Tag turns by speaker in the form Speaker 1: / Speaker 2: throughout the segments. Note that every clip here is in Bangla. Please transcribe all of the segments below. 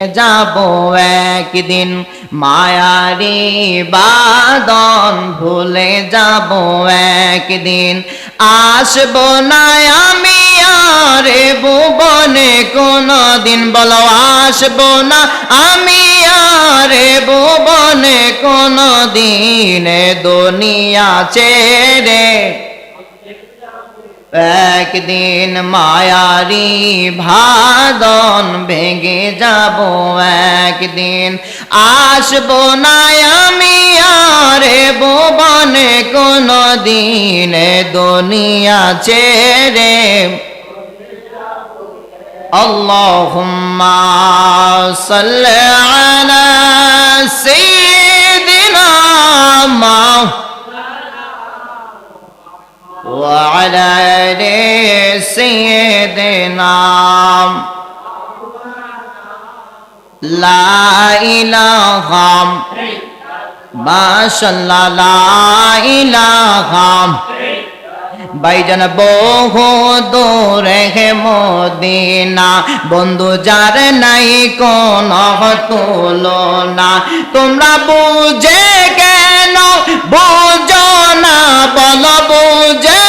Speaker 1: যাব একদিন মায়ারি বাদন ভুলে যাব একদিন। আসব না আমি আরে ভুবনে কোনো দিন বলো আসব না আমি আরে ভুবনে কোনো দিন দুনিয়া ছেড়ে। একদিন মায়ারি ভাদন ভেঙে যাব একদিন আসবো না আমি আরে ভুবনে কোনো দিন দুনিয়া ছেড়ে اللهم صل রে সে নাম লাইলাহাম মাশাল্লাহ লাইলাহাম বাইজান বহু দূরে হে মদিনা। বন্ধু যার নাই কোন তুলনা। তোমরা বুঝে কেন? বুঝো না, বল বুঝে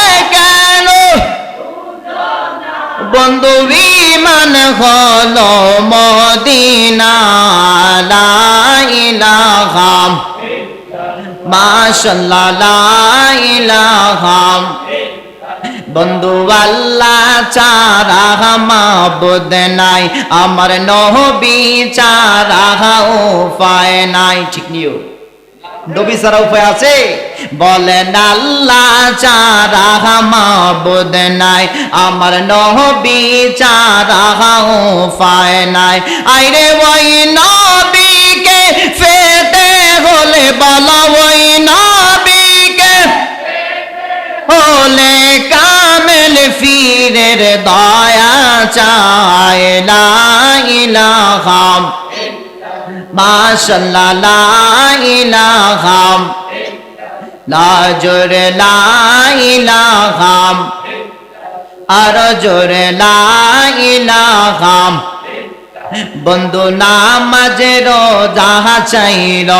Speaker 1: বন্ধু বিমান হলো মদিনা লা ইলাহা। মাশাল্লাহ, লা ইলাহা। বন্ধু আল্লাহ চারা মাবুদ নাই, আমার নহবি চারা উপায় নাই। ঠিক নিও। নবী ছাড়া উপায় আছে? বলেন, আল্লাহ চারা মাবুদ নাই। আমার নহবি চারা উপায় নাই। আইরে ওই নবীকে ফেতে হলে বলা, ওই নবীকে হলে কামেল ফিরের দয়া চায়, লা ইলাহা মাশাল্লাহ লা ইলাহা লা জোরে লা ইলাহা আর জোরে লা বন্ধু নামাজে রোজা চাইল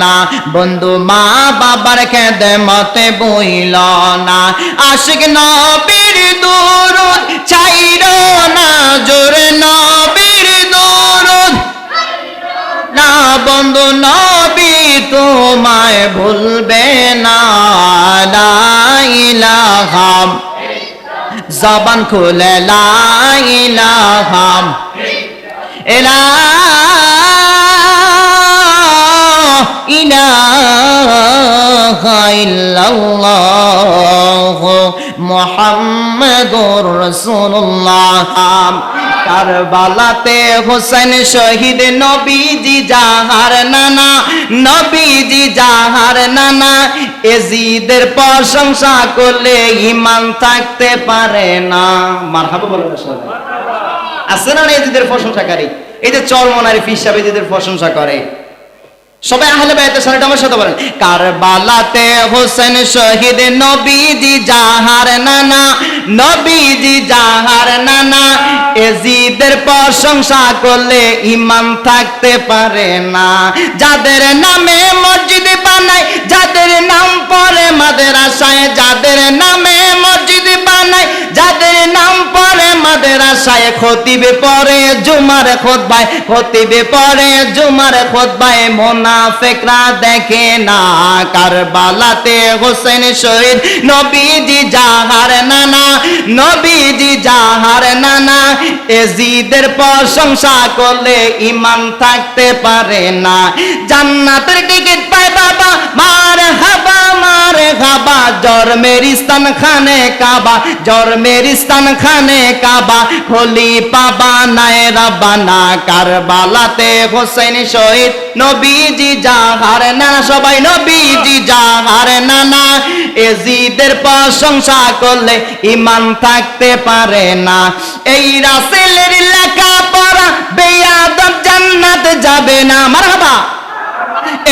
Speaker 1: না। বন্ধু মা বাবার খেদে মতে বইল না। আশিক নবীর দুরুদ চাইল না। জোরে দুরুদ না বন্ধু নবী তোমায় ভুলবে না লা ইলাহা জবান খুলে লা ইলাহা মোহাম্মদুর রসুল্লাহ কারবালাতে হোসেন শহীদ নবীজি জাহার নানা, নবীজি জাহার নানা এজিদের প্রশংসা করলে ইমান থাকতে পারে না। মারহাবা বলেন আছে না এজিদের প্রশংসাকারী? এই যে চরমনারী হিসাবে এদের প্রশংসা করে। সবাই আহলে বাইতে সাথে আমার সাথে বলেন, কারবালাতে হোসেন শহীদ নবীজি জাহার নানা, নবীজি জাহার নানা, এজিদের প্রশংসা করলে ইমান থাকতে পারে না। যাদের নামে মসজিদ বানায় যাদের নাম পরে যাদের নামে মসজিদ বানায়, যাদের নাম পরে খতিবে পরে খতিবে পরে মোনাফেকরা দেখে না, কারবালাতে হোসেন শহীদ, নবীজি নানা নবীজি নানা, এজিদের প্রশংসা করলে ইমান থাকতে পারে না। জান্নাতের টিকিট পায় বাবা মার হাবা খানে কাবা জন্মের স্থান খানে কাবা, খলি পাবা নায় রাবানা কারবালাতে হোসেন শহীদ, নবীজি জাহার নানা, সবাই নবীজি জাহার নানা, এজিদের প্রশংসা করলে ইমান থাকতে পারে না। এই রাসেলের লেখা পড়া বেয়াদব জান্নাত যাবে না। মারহাবা।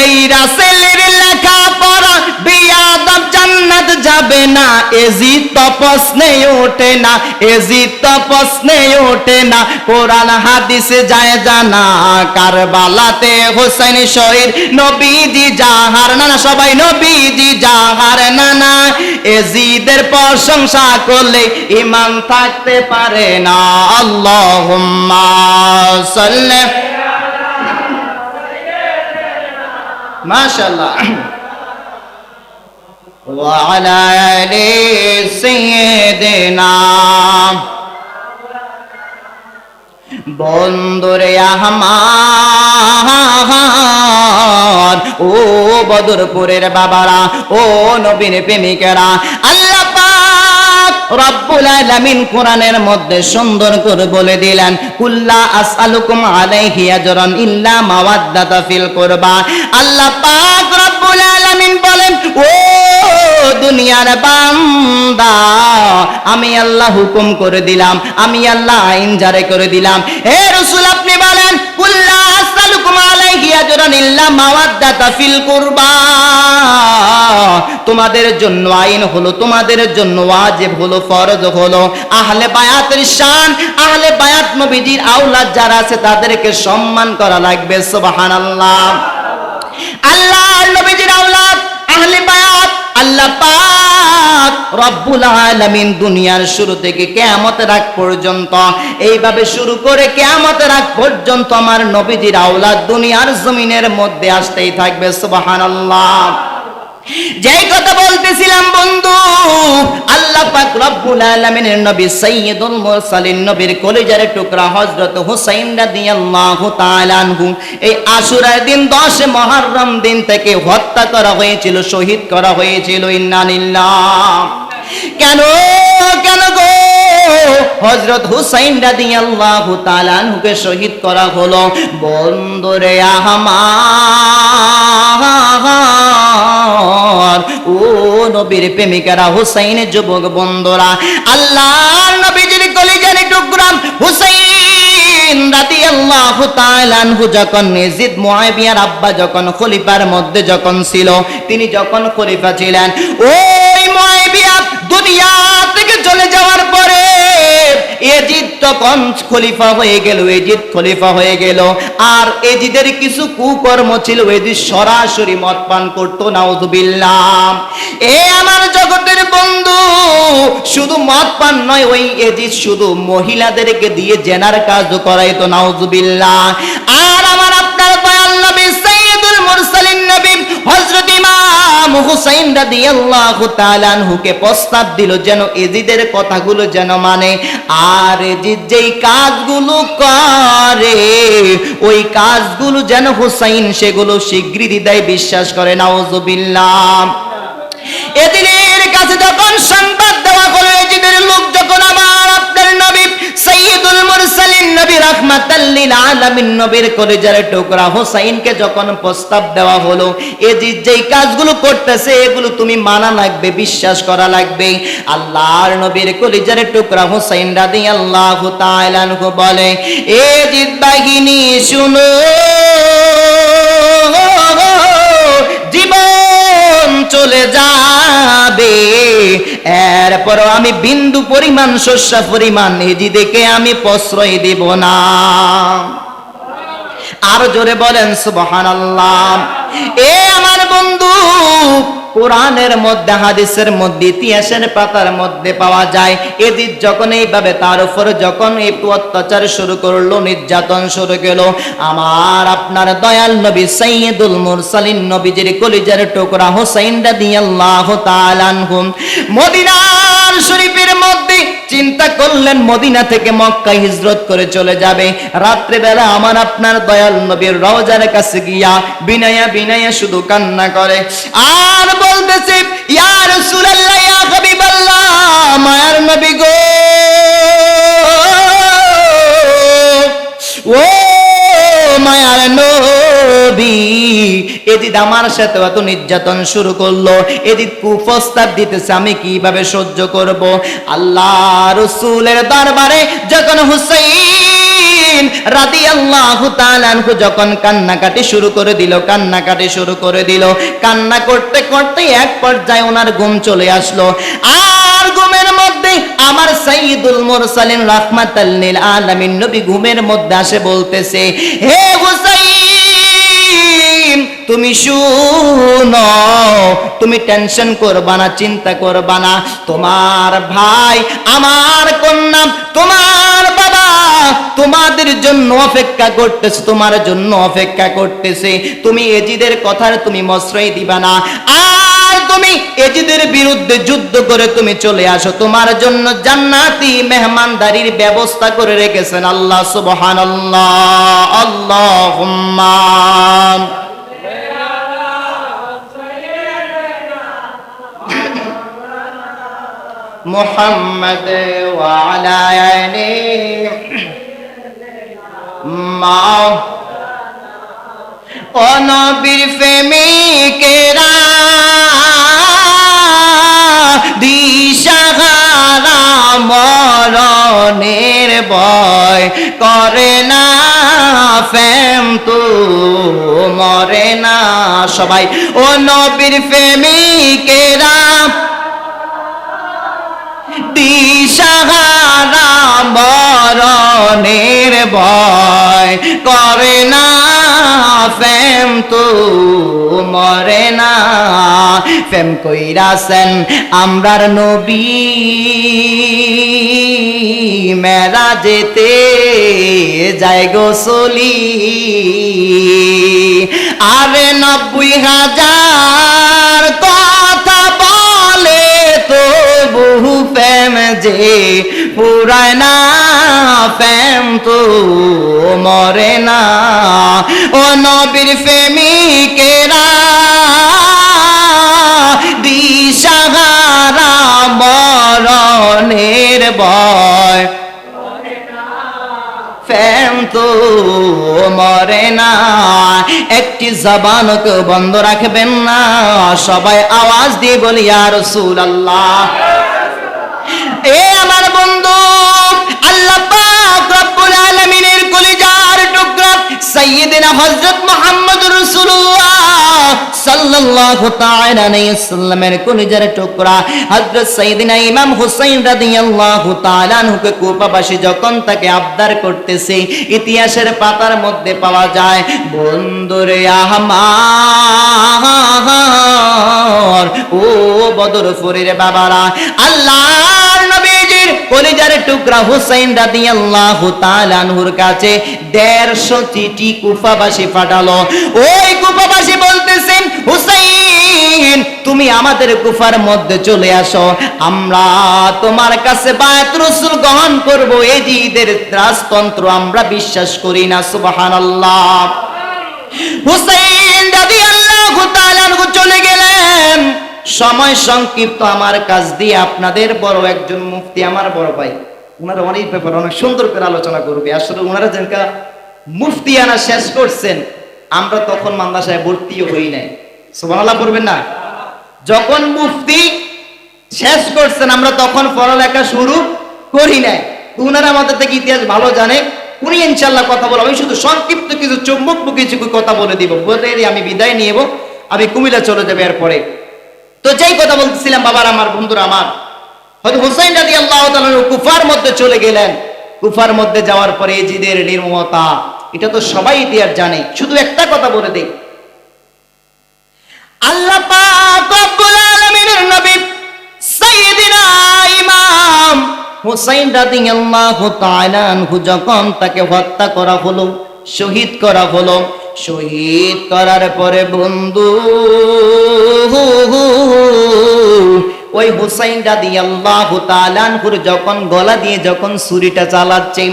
Speaker 1: এই রাসেলের লেখা পড়া বিয়াদব জান্নাত যাবে না। এজি তো প্রশ্নে ওঠে না। এজি তো প্রশ্নে ওঠে না। কোরআন, হাদিসে যায় জানা কারবালাতে হোসেন শহীদ, নবীজি জাহার নানা। সবাই নবীজি জাহার নানা। এজিদের প্রশংসা করলে ইমান থাকতে পারে না। আল্লাহুম্মা সাল্লি মাশাআল্লাহ وعلى آل سيدنا বন্ধুরে আহমান ও বদরপুরের বাবারা ও নবীন প্রেমিকেরা আল্লাহ পাক রব্বুল আলামিন কোরআনের মধ্যে সুন্দর করে বলে দিলেন, কুল্লা আলাইহি আজরান ইল্লা মাওয়াদ্দাতা ফিল কুরবা। আল্লাহ পাক রব্বুল আলামিন বলেন, ও দুনিয়ার বান্দা, আমি আল্লাহ হুকুম করে দিলাম, আমি আল্লাহ আইন জারি করে দিলাম। হে রাসূল, আপনি বলেন, কুল্লা তোমাদের জন্য আইন হলো, তোমাদের জন্য ওয়াজিব হলো, ফরজ হলো। আহলে বায়াতের শান, আহলে বায়াত নবীজির আওলাদ যারা আছে, তাদেরকে সম্মান করা লাগবে, সুবহানাল্লাহ। আল্লাহর নবীজির আওলাদ, আহলে বায়াত আল্লাহ পাক রব্বুল আলামিন দুনিয়ার শুরু থেকে কিয়ামতের আগ পর্যন্ত এইভাবে শুরু করে কিয়ামতের আগ পর্যন্ত আমার নবীজির আওলাদ দুনিয়ার জমিনের মধ্যে আসতেই থাকবে, সুবহানাল্লাহ। যেই কথা বলতেছিলাম বন্ধু, আল্লাহ পাক রব্বুল আলামিনের নবী সাইয়্যিদুল মুরসালিন নবীর কলিজার টুকরা হযরত হুসাইন রাদিয়াল্লাহু তাআলা আনহু, এই আশুরার দিন 10 মুহররম দিন থেকে হত্যা করা হয়েছিল, শহীদ করা হয়েছিল, ইন্না লিল্লাহ। কেন কেন গো? হযরত হুসাইন রাদিয়াল্লাহু তাআলা আনহুকে শহীদ করা হলো। বন্ধুরে আহমার ও নবীর প্রেমিকারা, হুসাইন যুবক বন্ধুরা আল্লাহ নবীজির কলিজার টুকরাম হুসাইন ছিল, তিনি যখন খলিফা ছিলেন, ওই দুনিয়া থেকে চলে যাওয়ার পরে এজিদ তখন খলিফা হয়ে গেল, এজিদ খলিফা হয়ে গেল। আর এজিদের কিছু কুকর্ম ছিল, এজিদ সরাসরি মদ পান করতো, নাউজুবিল্লাহ। এ আমার জগতের বন্ধু, শুধু মদ পান নয়, ওই এজিদ শুধু মহিলাদেরকে দিয়ে জেনার কাজ করাইতো, নাউজুবিল্লাহ। আর আমার আপনার হযরত ইমাম হুসাইন রাদিয়াল্লাহু তাআলা আনহুকে প্রস্তাব দিল যেন এজিদের কথাগুলো যেন মানে আর এজিদ যেই কাজগুলো করে, ওই কাজগুলো যেন হুসাইন সেগুলো স্বীকৃতি দেয়, বিশ্বাস করে, নাউজুবিল্লাহ। এদিনের কাছে যখন সংবাদ দেওয়া হলো, এজিদের লোক যখন আমার আপনার নবী সাইয়্যিদুল মুরসালিন নবী আলামিন নবীর কলিজার টুকরা হোসাইনকে যখন প্রস্তাব দেওয়া হলো এজিদ যেই কাজগুলো করতেছে, এগুলো তুমি মানা লাগবে, বিশ্বাস করা লাগবে। আল্লাহর নবীর কলিজার টুকরা হোসাইন বলে এজিদ বাহিনী, শুনো, জীবন চলে যাবে এরপর আমি বিন্দু পরিমাণ, শস্য পরিমাণ নিজেদেরকে আমি প্রশ্রয় দেব না। আর জোরে বলেন, সুবহানাল্লাহ। এ আমার বন্ধু কোরআনের মধ্যে, হাদিসের মধ্যে, ইতিহাসের পাতার মধ্যে পাওয়া যায়, এদিক যখন এইভাবে, তার উপর যখন এই অত্যাচার শুরু করল, নির্যাতন শুরু গেল আমার আপনার দয়াল নবী সাইয়্যিদুল মুরসালিন নবীজির কলিজার টুকরা হোসাইন রাদিয়াল্লাহু তাআলা আনহু, মদিনার শরীফের মধ্যে চিন্তা করলেন মদিনা থেকে মক্কা হিজরত করে চলে যাবে। রাত্রে বেলা আমার আপনার দয়াল নবীর রওজার কাছে গিয়া বিনায়া বিনায়া শুধু কান্না করে। আর বলতেছে, ইয়া রাসূলুল্লাহ, ইয়া হাবিবাল্লাহ, মায়ার নবী গো। ও মায়ার নবী। এদিন আমার সাথে এত নির্যাতন শুরু করল। কুপ্রস্তাব দিতেছে, আমি কীভাবে সহ্য করব? আল্লাহ রসুলের দরবারে যখন হুসাইন তাআলা আনহু যখন কান্নাকাটি শুরু করে দিল, কান্নাকাটি শুরু করে দিল, কান্না করতে করতে এক পর্যায়ে ওনার ঘুম চলে আসলো। আর ঘুমের মধ্যে আমার সাইয়্যিদুল মুরসালিন রাহমাতাল লিল আলামিন নবী ঘুমের মধ্যে আসে বলতেছে, হে হুসাইন, তুমি শুনো, তুমি টেনশন করবা না, চিন্তা করবা না। তোমার ভাই, আমার কন্যা, তোমার বাবা তোমাদের জন্য অপেক্ষা করতেছে, তোমার জন্য অপেক্ষা করতেছে। তুমি এজিদের কথার তুমি মশ্রয় দিবা না। আর তুমি এজিদের বিরুদ্ধে যুদ্ধ করে তুমি চলে আসো তোমার জন্য জান্নাতি মেহমানদারির ব্যবস্থা করে রেখেছেন আল্লাহ সুবহানাল্লাহ আল্লাহুম্মা محمد وعلى آله মা অনবীর প্রেমিকেরা মরণের ভয় করে না। ফেম তো, মরে না সবাই। ও নবীর প্রেমিকেরা, দিশাহারা মরণের ভয় করে না। ফেম তো, মরে না ফেম কইরাছেন আমরার নবী মেরা যেতে যাই গোসলি আরে নব্বই হাজার কথা বলে তো বহু প্রেম যে, পুরায় না প্রেম তো মরে না। ও নবীর প্রেমিকেরা মরণের বয়। ফ্যাম তো মরে না, একটি জবানকে বন্ধ রাখবেন না, সবাই আওয়াজ দিয়ে বলি আর রসুল আল্লাহ এ আমার বন্ধু, আল্লাহ টুকরা সাইয়্যিদিনা হযরত মুহাম্মদ রাসূলুল্লাহ সাল্লাল্লাহু তাআলা কলিজার টুকরা। হযরত সাইয়্যিদিনা ইমাম হুসাইন রাদিয়াল্লাহু তাআলা যখন তাকে আবদার করতেছে, ইতিহাসের পাতার মধ্যে পাওয়া যায় বন্ধুরে আহমার, ও বদরপুরের বাবারা নবীজির কলিজার টুকরা হুসাইন কাছে 150 চিঠি কুফাবাসী ওই কুফাবাসী বলতেছেন, হুসাইন, তুমি আমাদের মধ্যে চলে আসো। আমরা তোমার কাছে বায়াত রসুল গ্রহণ করব। এজিদের রাজতন্ত্র আমরা বিশ্বাস করি না, সুবহানাল্লাহ। হুসাইন রাদিয়াল্লাহু তাআলা চলে গেলেন। সময় সংক্ষিপ্ত আমার কাজ দিয়ে আপনাদের বড় একজন মুফতি আমার বড় ভাই। ওনারা অনেক ব্যাপার, অনেক সুন্দর করে আলোচনা করবে। আসলে ওনারা যেনকা মুফতি আনা শেষ করছেন, আমরা তখন মাদ্রাসায় ভর্তিও হই নাই। সুবহানাল্লাহ পড়বেন না? যখন মুফতি শেষ করছেন, আমরা তখন পড়ালেখা শুরু করি নাই। তো ওনারা আমাদের থেকে ইতিহাস ভালো জানে। উনি ইনশাল্লাহ কথা বলব আমি শুধু সংক্ষিপ্ত কিছু চুম্বক কিছু কথা বলে দিব। বলে আমি বিদায় নিয়ে আমি কুমিল্লা চলে যাবে এরপরে। তো যেই কথা বলতেছিলাম বাবার আমার, বন্ধুরা আমার হয়তো হুসাইন রাজি আল্লাহ কুফার মধ্যে চলে গেলেন। কুফার মধ্যে যাওয়ার পরে এজিদের নির্মমতা, এটা তো সবাই ইতিহাস জানে। শুধু একটা কথা বলে দেই। আল্লাহ হুসাইন রাদিয়াল্লাহু তাআলা যখন তাকে হত্যা করা হলো, শহীদ করা হলো শহীদ করার পরে বন্ধু ওই হুসাইন রাদিয়াল্লাহু তাআলা আনহুর যখন গলা দিয়ে যখন ছুরিটা চালাচ্ছে,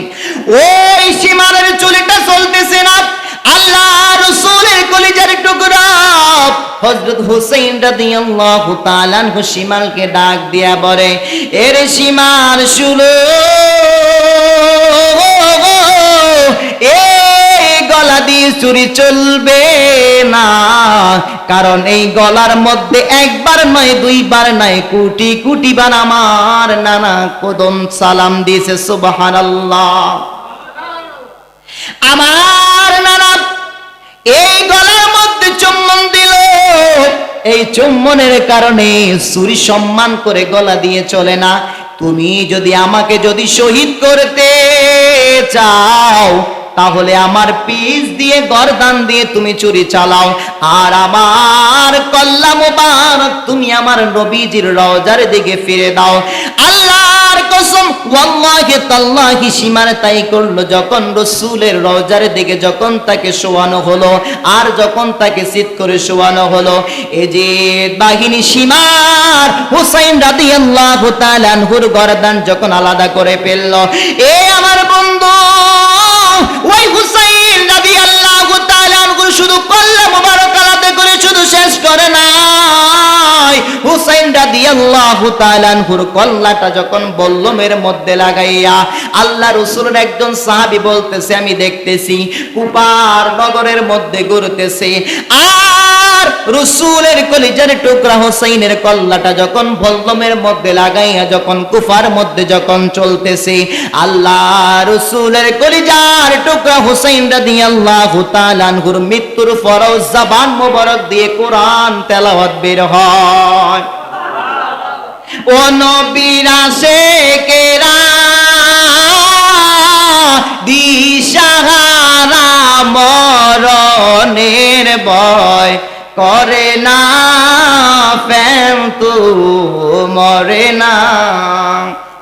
Speaker 1: ওই সীমারের চুলিটা চলতেছে না। আল্লাহ রসুলের কলিজার টুকরা। হযরত হুসাইন রাদিয়াল্লাহু তাআলা সীমালকে ডাক দিয়া বলে, এর সীমার শুলো দিয়ে চুরি চলবে না। কারণ এই গলার মধ্যে একবার নয়, দুইবার নয়, কোটি কোটি বার আমার নানা কদম সালাম দিয়েছে আমার নানা এই গলার মধ্যে চুম্বন দিল। এই চুম্বনের কারণে সুরি সম্মান করে গলা দিয়ে চলে না। তুমি যদি আমাকে যদি শহীদ করতে চাও তাহলে আমার পিস দিয়ে গরদান দিয়ে তুমি চুরি চালাও। আর আমার কল্লা মোবারক তুমি আমার নবীজির রওজার দিকে ফিরে দাও। আল্লাহর কসম, ওয়াল্লাহি তাল্লাহি সীমার তাই করল যখন রসুলের রওজার দিকে যখন তাকে শোয়ানো হলো, আর যখন তাকে সিট করে শোয়ানো হলো। এই যে বাহিনী সীমার হুসাইন রাদিয়াল্লাহু তাআলা আনহুর গরদান যখন আলাদা করে ফেলল, এ আমার বন্ধু ওই হুসাইন নবী আল্লাহ শুধু কল্লা মোবারক আলাদা করে শুধু শেষ করে নাই। হুসাইন রাদিয়াল্লাহু তাআলা আনহুর কল্লাটা যখন বল্লমের মধ্যে লাগাইয়া আল্লাহ রাসূলের একজন সাহাবী বলতেছে, আমি দেখতেছি কুপার নগরের মধ্যে ঘুরতেছে। আর রসুলের কলিজার টুকরা হোসাইনের কল্লাটা যখন বল্লমের মধ্যে লাগাইয়া, যখন কুফার মধ্যে যখন চলতেছে, আল্লাহ রসুলের কলিজার টুকরা হোসাইন রাদি আল্লাহ তালানহুর মৃত্যুর ফরজ জাবান মোবারক দিয়ে কোরআন তেলাওয়াত বের হয়। ও নবীরা শেখেরা দিশাহারা মরণের ভয় করে না প্রেম তো মরে না।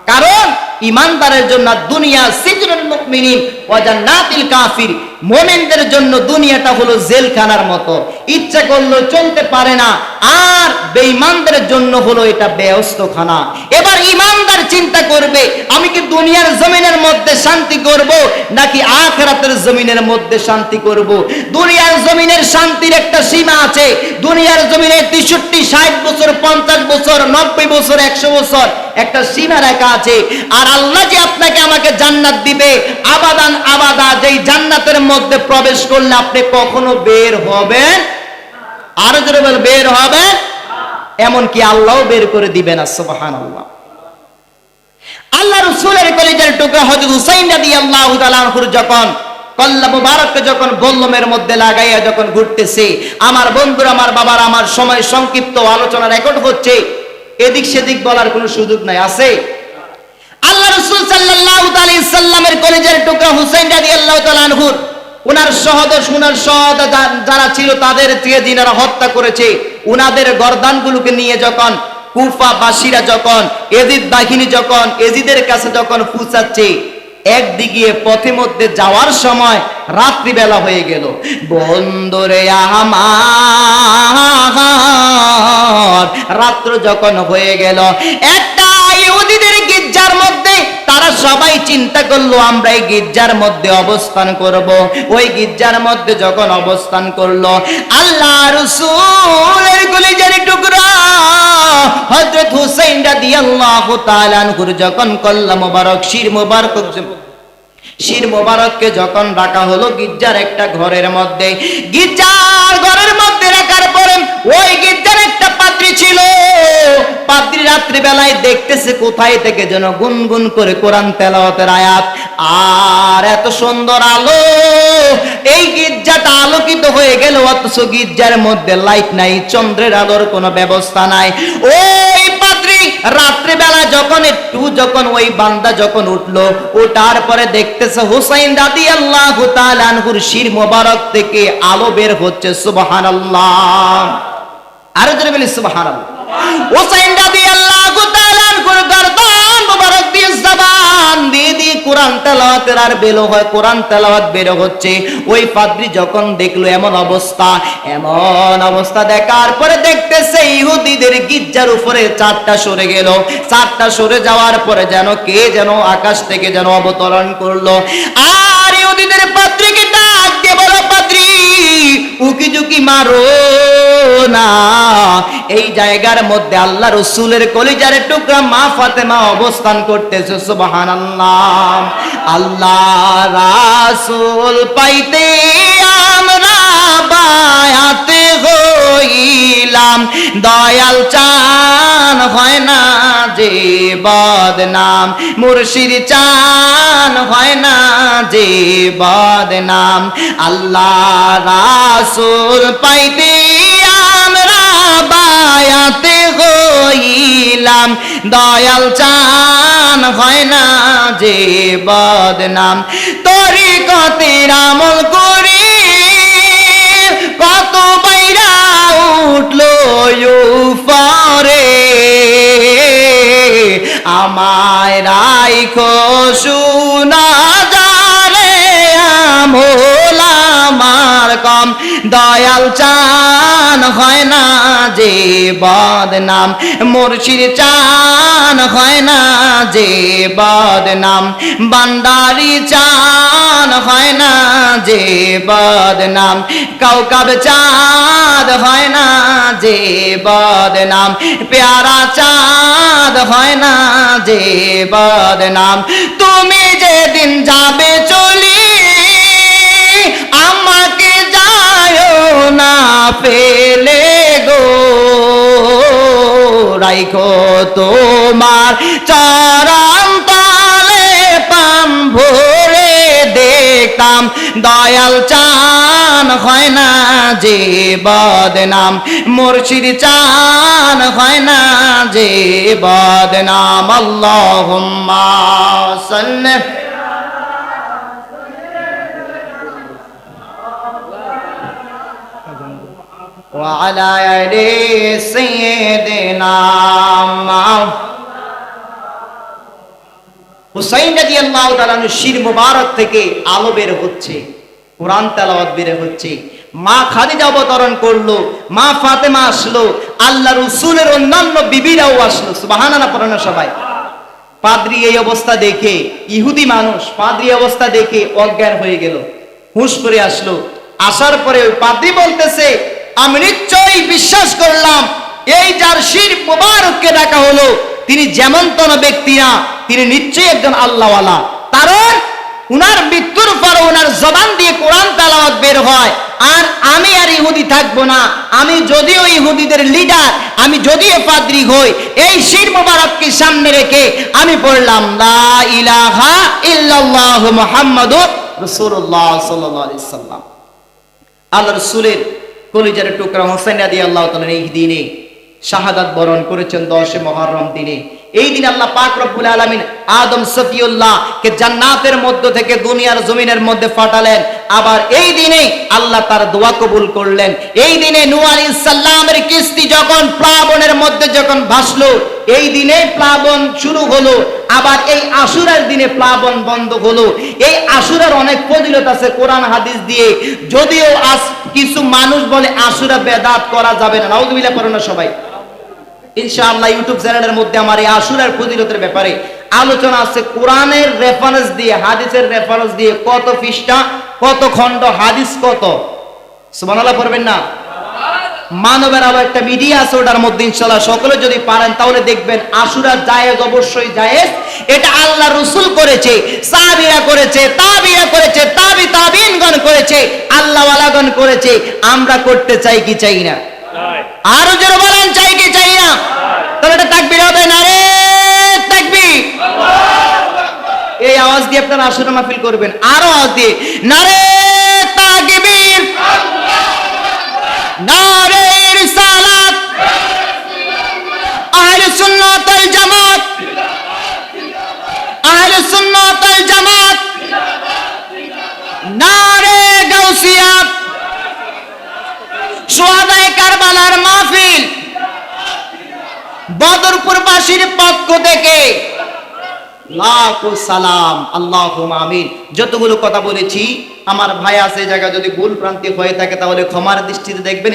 Speaker 1: কারণ ইমানদারের জন্য দুনিয়া সিজরুল মুকমিনিন ওয়া জান্নাতিল কাফির। মোমেনদের জন্য দুনিয়াটা হলো জেলখানার মতো। ইচ্ছা করল চলতে পারে না আর বেঈমানদের জন্য হলো এটা খানা এবার ইমানদার চিন্তা করবে, আমি কি দুনিয়ার জমিনের মধ্যে শান্তি করব, নাকি আখরাতের জমিনের মধ্যে শান্তি করব? দুনিয়ার জমিনের শান্তির একটা সীমা আছে। দুনিয়ার জমিনে তেষট্টি, ষাট বছর, পঞ্চাশ বছর, নব্বই বছর, একশো বছর একটা সীমা রেখা আছে। আর আল্লাহ যে আপনাকে আমাকে জান্নাত দিবে, আবাদান আবাদা, যেই জান্নাতের মধ্যে প্রবেশ করলে আপনি কখনো বের হবেন আরও জোরে বের হবে। এমনকি আল্লাহ বের করে দিবেন সুবহান আল্লাহ আল্লাহ রসুলের কলেজের টুকরা হজরত হুসাইন রাদি আল্লাহ তালাহুর যখন কল্লা মুবারককে যখন বল্লমের মধ্যে লাগাইয়া যখন ঘুরতেছে, আমার বন্ধুরা, আমার বাবার, আমার সময় সংক্ষিপ্ত আলোচনা রেকর্ড হচ্ছে, এদিক সেদিক বলার কোনো সুযোগ নাই, আছে? আল্লাহ রসুল সাল্লাল্লাহু আলাইহি সাল্লামের কলেজের টুকরা হুসাইন রাদিয়াল্লাহু তাআলা আনহুর উনার সহদর উনার সহদ যারা ছিল তাদের থেকে যিনারা হত্যা করেছে। উনাদের গর্দানগুলোকে নিয়ে যখন কুফা বাসীরা যখন, এজিদ বাহিনী যখন, এজিদের কাছে যখন পৌঁছাচ্ছে একদিকে পথে মধ্যে যাওয়ার সময় রাত্রিবেলা হয়ে গেল। বন্দরে আমার রাত্র যখন হয়ে গেল, একটা ইহুদিদের গির্জার মধ্যে, তারা সবাই চিন্তা করল, আমরা এই গির্জার মধ্যে অবস্থান করব। ওই গির্জার মধ্যে যখন অবস্থান করল আল্লাহ রসুলের কলিজার টুকরা, হযরত হুসাইন রাদিয়াল্লাহু তাআলা আনহুর যখন কল্লা মোবারক, শির মোবারক শির মোবারককে যখন রাখা হলো গির্জার একটা ঘরের মধ্যে, গির্জার ঘরের মধ্যে পরে ওই গির্জার একটা পাত্রী ছিল। পাত্রী রাত্রি বেলায় দেখতেছে কোথায় থেকে যেন গুনগুন করে কোরআন তেলাওয়াতের আয়াত। আর এত সুন্দর আলো। এই গির্জাটা আলোকিত হয়ে গেল, অথচ গির্জার মধ্যে লাইট নাই, চন্দ্রের আলোর কোনো ব্যবস্থা নাই। ওই রাত্রি বেলা যখন একটু যখন ওই বান্দা যখন উঠল ওঠার পরে দেখতেছে হুসাইন দাদি আল্লাহ আনহুর শির মোবারক থেকে আলো বের হচ্ছে সুবাহান আল্লাহ আরও জোরে বলি সুবাহান আল্লাহ হুসাইন দাদি আল্লাহ আনহুর গর্দান মোবারক দিয়ে জবান দিয়ে দিয়ে কোরআন তেলাওয়াতের আর বেলো হয়, কোরআন তেলাওয়াত হচ্ছে। ওই পাদ্রি যখন দেখল এমন অবস্থা এমন অবস্থা দেখার পরে দেখতেছে ইহুদিদের গির্জার উপরে চারটা সরে গেল। চারটা সরে যাওয়ার পরে যেন কে যেন আকাশ থেকে যেন অবতরণ করল। আর ইহুদিদের পাত্রীকে ডাক বলো পাত্রী উকি ঝুঁকি মারো না। এই জায়গার মধ্যে আল্লাহ রসুলের কলিজার টুকরা মা ফাতেমা অবস্থান করতেছে সুবাহান আল্লাহ আল্লাহ রাসুল পাইতে আমরা বায়াতে হইলাম দয়াল চান হয় না যে বদনাম। মুর্শিদ চান হয় না যে বদনাম। আল্লাহ রাসূল পাইতে বায়াতে হইলাম। দয়াল চান হয় না যে বদনাম। তরিকতের আমল করি উঠল ইউফারে আমায় রাইখো শুনা যারে আমল আমার কম দয়াল চান হয় না যে বদনাম। মুর্শিদ চান হয় না যে বদনাম। বান্দারি চান হয় না যে বদনাম। কাউকাব চাঁদ হয় না যে বদনাম। প্যারা চাঁদ হয় না যে বদনাম। তুমি যেদিন যাবে চলি না পেলে গো। রাইখো তোমার চরণ তালে পাম ভরে দেখতাম। দয়াল চান হয় না যে বদনাম। মুর্শিদ চান হয় না যে বদনাম। আল্লাহুম্মা সাল্লি وعلى آل سيدنا হুসাইন রাজি আল্লাহ তালানু শির মুবারক থেকে আলো বের হচ্ছে কোরআন তেলাওয়াত বের হচ্ছে মা খাদিজা অবতরণ করলো মা ফাতেমা আসলো আল্লাহ রসুলের অন্যান্য বিবিরাও আসলো সুবাহানা পড়ানো সবাই পাদ্রি এই অবস্থা দেখে ইহুদি মানুষ পাদ্রি অবস্থা দেখে অজ্ঞান হয়ে গেল হুঁশ করে আসলো আসার পরে ওই পাদ্রি বলতেছে আমি নিশ্চয়ই বিশ্বাস করলাম, এই যার শির মুবারককে ডাকা হলো, তিনি যেমন কোন ব্যক্তি না, তিনি নিশ্চয়ই একজন আল্লাহওয়ালা। কারণ উনার মৃত্যুর পর উনার জবান দিয়ে কোরআন তালাওয়াত বের হয়, আর আমি আর ইহুদি থাকব না, আমি যদিও ইহুদিদের লিডার, আমি যদিও পাদ্রি হই, এই শির মোবারককে সামনে রেখে আমি পড়লাম, লা ইলাহা ইল্লাল্লাহু মুহাম্মাদুর রাসূলুল্লাহ সাল্লাল্লাহু আলাইহি সাল্লাম। আল্লাহ রসুলের কলিজার টুকরা হোসেন আদি আল্লাহ তালার এই দিনে শাহাদাত বরণ করেছেন দশে মহরম দিনে। এই দিন আল্লাহ পাক রব্বুল আলামিন আদম সফিউল্লাহ কে জান্নাতের মধ্য থেকে দুনিয়ার জমিনের মধ্যে ফাটালেন। আবার এই দিনে আল্লাহ তার দোয়া কবুল করলেন। এই দিনে নূহ আলাইহিস সালামের কিস্তি যখন যখন ভাসলো, এই দিনে প্লাবন শুরু হলো, আবার এই আশুরার দিনে প্লাবন বন্ধ হলো। এই আশুরার অনেক ফজিলত আছে কোরআন, হাদিস দিয়ে। যদিও আজ কিছু মানুষ বলে আশুরা বেদাত করা যাবে না। নাউজুবিল্লাহ, পড়ো না সবাই। ইনশাআল্লাহ ইউটিউব চ্যানেলের মধ্যে আমার এই আশুরার ফজিলতের ব্যাপারে আলোচনা আছে। কোরআনের রেফারেন্স দিয়ে, হাদিসের রেফারেন্স দিয়ে কত পৃষ্ঠা, কত খণ্ড, হাদিস কত? সুবহানাল্লাহ, পড়বেন না? মানবের আলো একটা মিডিয়া আছে ওটার মধ্যে ইনশাল্লাহ সকলে যদি পারেন, তাহলে দেখবেন আশুরা জায়েজ অবশ্যই জায়েজ। এটা আল্লাহ রসুল করেছে, সাহাবিরা করেছে তাবিরা করেছে, তাবি তাবিনগণ করেছে আল্লাহ ওয়ালাগণ করেছে। আমরা করতে চাই কি চাই না? আরও জোরে বলেন, চাই কি চাই না? তাহলে এটা তাকবীর হবে না রে, তাকবীর। এই আওয়াজ দিয়ে আপনারা আশুরা মাহফিল করবেন, আরও আওয়াজ দিয়ে নারে তাকবীর নারে রিসালাত আহলে জামাত, আহলে জামাত, নারে গাউসিয়া কারবালার মাহফিল পক্ষ থেকে লাখো সালাম আল্লাহ আমিন। যতগুলো কথা বলেছি, আমার ভাই আছে জায়গা যদি ভুল প্রান্তি হয়ে থাকে, তাহলে ক্ষমার দৃষ্টিতে দেখবেন